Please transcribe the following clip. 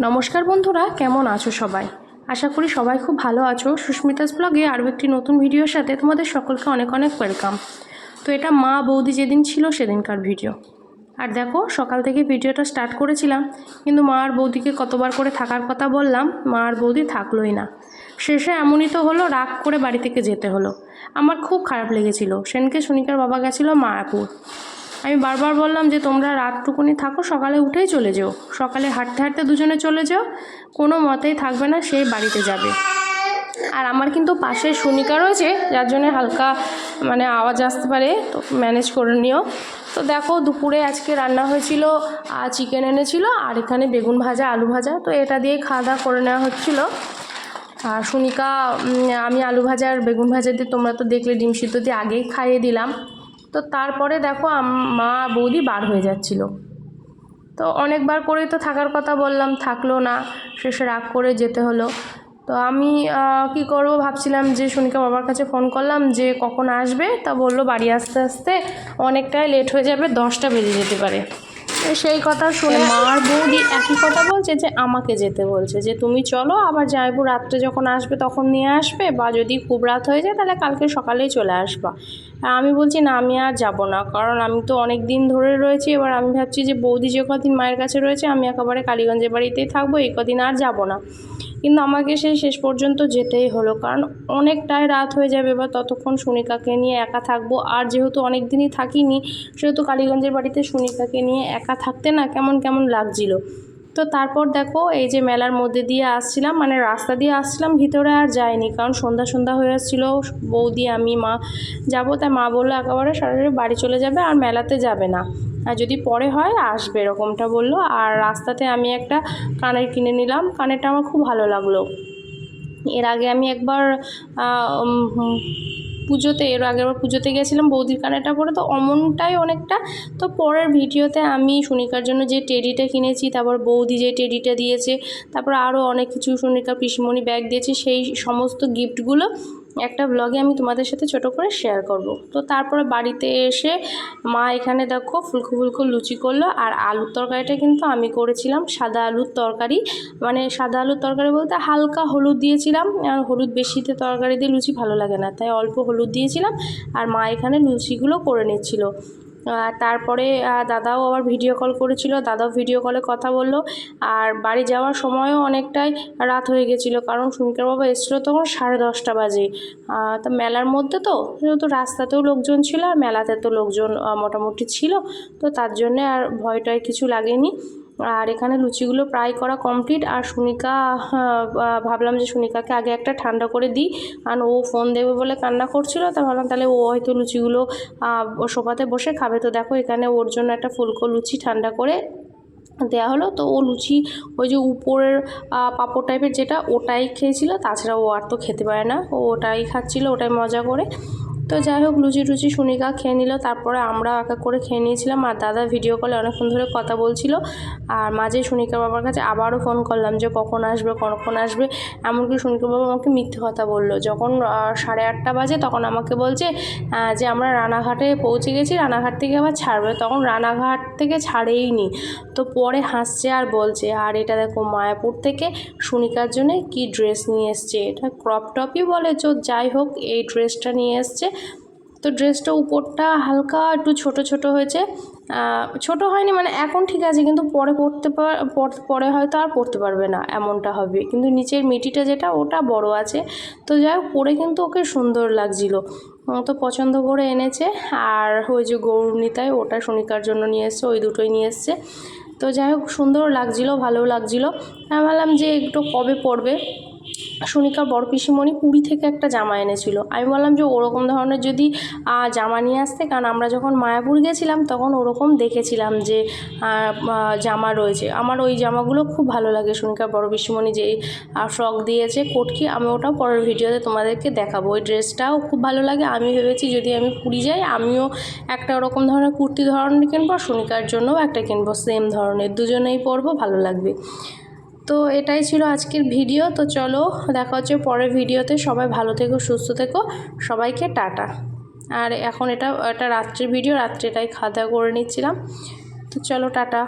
নমস্কার বন্ধুরা, কেমন আছো সবাই? আশা করি সবাই খুব ভালো আছো। সুস্মিতাস ব্লগে আরও একটি নতুন ভিডিওর সাথে তোমাদের সকলকে অনেক অনেক ওয়েলকাম। তো এটা মা বৌদি যেদিন ছিল সেদিনকার ভিডিও। আর দেখো, সকাল থেকে ভিডিওটা স্টার্ট করেছিলাম, কিন্তু মা আর বৌদিকে কতবার করে থাকার কথা বললাম, মা আর বৌদি থাকলোই না। শেষে এমনই তো হলো, রাগ করে বাড়ি থেকে যেতে হলো। আমার খুব খারাপ লেগেছিল। সেনকে, সুনিকার বাবা গেছিল মায়াপুর। আমি বারবার বললাম যে তোমরা রাতটুকুনি থাকো, সকালে উঠেই চলে যেও। সকালে হাঁটতে হাঁটতে দুজনে চলে যাও, কোনো মতেই থাকবে না সেই বাড়িতে যাবে। আর আমার কিন্তু পাশে সুনিকা রয়েছে, যার জন্য হালকা মানে আওয়াজ আসতে পারে, তো ম্যানেজ করে নিও। তো দেখো, দুপুরে আজকে রান্না হয়েছিল আর চিকেন এনেছিল, আর এখানে বেগুন ভাজা, আলু ভাজা। তো এটা দিয়ে খাওয়া দাওয়া করে নেওয়া হচ্ছিল। আর সুনিকা আমি আলু ভাজা আর বেগুন ভাজা দিয়ে তোমরা তো দেখলে, ডিম সিদ্ধ দিয়ে আগেই খাইয়ে দিলাম। তো তারপরে দেখো মা, বৌদি বার হয়ে যাচ্ছিল। তো অনেকবার করেই তো থাকার কথা বললাম, থাকল না, শেষে রাগ করে যেতে হলো। তো আমি কি করব ভাবছিলাম যে সুনিকা বাবার কাছে ফোন করলাম যে কখন আসবে? তা বলল বাড়ি আসতে আসতে অনেকটাই লেট হয়ে যাবে, দশটা বেজে যেতে পারে। সেই কথা শুনে মার বৌদি একই কথা বলছে যে আমাকে যেতে বলছে যে তুমি চলো আবার যাইব রাত্রে যখন আসবে তখন নিয়ে আসবে বা যদি খুব রাত হয়ে যায় তাহলে কালকে সকালেই চলে আসবা। আমি বলছি না আমি আর যাব না কারণ আমি তো অনেক দিন ধরে রয়েছি এবার আমি ভাবছি যে বৌদি যে কদিন মায়ের কাছে রয়েছে আমি একেবারে কালীগঞ্জের বাড়িতেই থাকব এই কদিন আর যাব না। কিন্তু আমাকে সেই শেষ পর্যন্ত যেতেই হলো। কারণ অনেকটাই রাত হয়ে যাবে বা ততক্ষণ সুনিকাকে নিয়ে একা থাকব। আর যেহেতু অনেক দিনই থাকিনি, সেহেতু কালীগঞ্জের বাড়িতে সুনিকাকে নিয়ে একা থাকতে না কেমন কেমন লাগছিল। তো তারপর দেখো, এই যে মেলার মধ্যে দিয়ে আসছিলাম মানে রাস্তা দিয়ে আসছিলাম, ভিতরে আর যাইনি। কারণ সন্ধ্যা সন্ধ্যা হয়ে আসছিল, বৌদি, আমি, মা যাব। তাই মা বলল, একেবারে সরাসরি বাড়ি চলে যাবে আর মেলাতে যাবে না। আর যদি পরে হয়, আসবে, এরকমটা বলল। আর রাস্তাতে আমি একটা কানের কিনে নিলাম। কানেরটা আমার খুব ভালো লাগল। এর আগে আমি একবার পুজোতে, এর আগের বার পুজোতে গেছিলাম বৌদির কানেরটা পরে, তো অমনটাই অনেকটা। তো পরের ভিডিওতে আমি সুনিকার জন্য যে টেডিটা কিনেছি, তারপর বৌদি যে টেডিটা দিয়েছে, তারপর আরও অনেক কিছু সুনিকা পিসিমণি ব্যাগ দিয়েছে, সেই সমস্ত গিফটগুলো একটা ব্লগে আমি তোমাদের সাথে ছোট করে শেয়ার করব। তো তারপরে বাড়িতে এসে মা এখানে দেখো ফুলকো ফুলকো লুচি করল আর আলুর তরকারিটা কিন্তু আমি করেছিলাম, সাদা আলুর তরকারি। মানে সাদা আলুর তরকারি বলতে হালকা হলুদ দিয়েছিলাম, আর হলুদ বেশিতে তরকারি দিয়ে লুচি ভালো লাগে না। তাই অল্প হলুদ দিয়েছিলাম আর মা এখানে লুচিগুলো করে নিচ্ছিল। তারপরে দাদাও আবার ভিডিও কল করেছিল, দাদাও ভিডিও কলে কথা বলল, আর বাড়ি যাওয়ার সময়ও অনেকটাই রাত হয়ে গেছিল, কারণ সুমিকার বাবা এসেছিল তখন সাড়ে দশটা বাজে। তো মেলার মধ্যে তো তো রাস্তাতেও লোকজন ছিল, আর মেলাতে তো লোকজন মোটামুটি ছিল, তো তার জন্যে আর ভয়টায় কিছু লাগেনি। আর এখানে লুচিগুলো প্রায় করা কমপ্লিট আর সুনিকা ভাবলাম যে সুনিকাকে আগে একটা ঠান্ডা করে দিই। কারণ ও ফোন দেবে বলে কান্না করছিল, তা ভাবলাম তাহলে ও হয়তো লুচিগুলো সোফাতে বসে খাবে। তো দেখো এখানে ওর জন্য একটা ফুলকো লুচি ঠান্ডা করে দেওয়া হলো। তো ও লুচি, ওই যে উপরের পাপড় টাইপের যেটা, ওটাই খেয়েছিল। তাছাড়া ও আর তো খেতে পারে না। ও ওটাই খাচ্ছিল, ওটাই মজা করে। তো যাই হোক, লুচি টুচি সুনিকা খেয়ে নিল। তারপরে আমরা একা করে খেয়ে নিয়েছিলাম। আর দাদা ভিডিও কলে অনেকক্ষণ ধরে কথা বলছিল। আর মাঝে সুনিকার বাবার কাছে আবারও ফোন করলাম যে, কখন আসবে? কখন আসবে? এমনকি সুনিকার বাবা আমাকে মিথ্যে কথা বলল। যখন সাড়ে আটটা বাজে, তখন আমাকে বলছে যে, আমরা রানাঘাটে পৌঁছে গেছি, রানাঘাট থেকে আবার ছাড়বে। তখন রানাঘাট থেকে ছাড়েই নি তো পরে হাসছে আর বলছে, আর এটা দেখো, মায়াপুর থেকে সুনিকার জন্য কি ড্রেস নিয়ে এসছে? এটা ক্রপ টপই বলে। তো যাই হোক, এই ড্রেসটা নিয়ে এসছে। তো ড্রেসটা উপরটা হালকা একটু ছোট ছোট হয়েছে। ছোট হয়নি মানে এখন ঠিক আছে, কিন্তু পরে পরতে পার হয়তো আর পরতে পারবে না এমনটা হবে। কিন্তু নিচের মিটিটা যেটা, ওটা বড় আছে। তো যাই হোক, পরে কিন্তু ওকে সুন্দর লাগছিল। তো পছন্দ করে এনেছে। আর ওই যে গৌরনীতায় ওটা সনিকার জন্য নিয়ে এসছে, ওই দুটোই নিয়ে এসছে। তো যাই হোক, সুন্দর লাগছিল, ভালোও লাগছিল। আমি ভাবলাম যে একটু কবে পরবে সুনিকার বড় পিসিমণি পুরী থেকে একটা জামা এনেছিল। আমি বললাম যে ওরকম ধরনের যদি জামা নিয়ে আসতে, কারণ আমরা যখন মায়াপুর গেছিলাম, তখন ওরকম দেখেছিলাম যে জামা রয়েছে। আমার ওই জামাগুলো খুব ভালো লাগে সুনিকার বড় পিসিমণি যে ফ্রক দিয়েছে, কোটকি, আমি ওটা পরের ভিডিওতে তোমাদেরকে দেখাবো। ওই ড্রেসটাও খুব ভালো লাগে। আমি ভেবেছি যদি আমি পুরী যাই, আমিও একটা ওরকম ধরনের কুর্তি ধরনের কিনবো সুনিকার জন্যও একটা কিনবো। সেম ধরনের। দুজনেই পরবো, ভালো লাগবে। তো এটাই ছিল আজকের ভিডিও, তো চলো দেখা হচ্ছে পরের ভিডিওতে। সবাই ভালো থেকো, সুস্থ থেকো, সবাইকে টাটা। আর এখন এটা এটা রাত্রির ভিডিও রাত্রে এটাই খাওয়া দাওয়া করে নিচ্ছিলাম। তো চলো টাটা।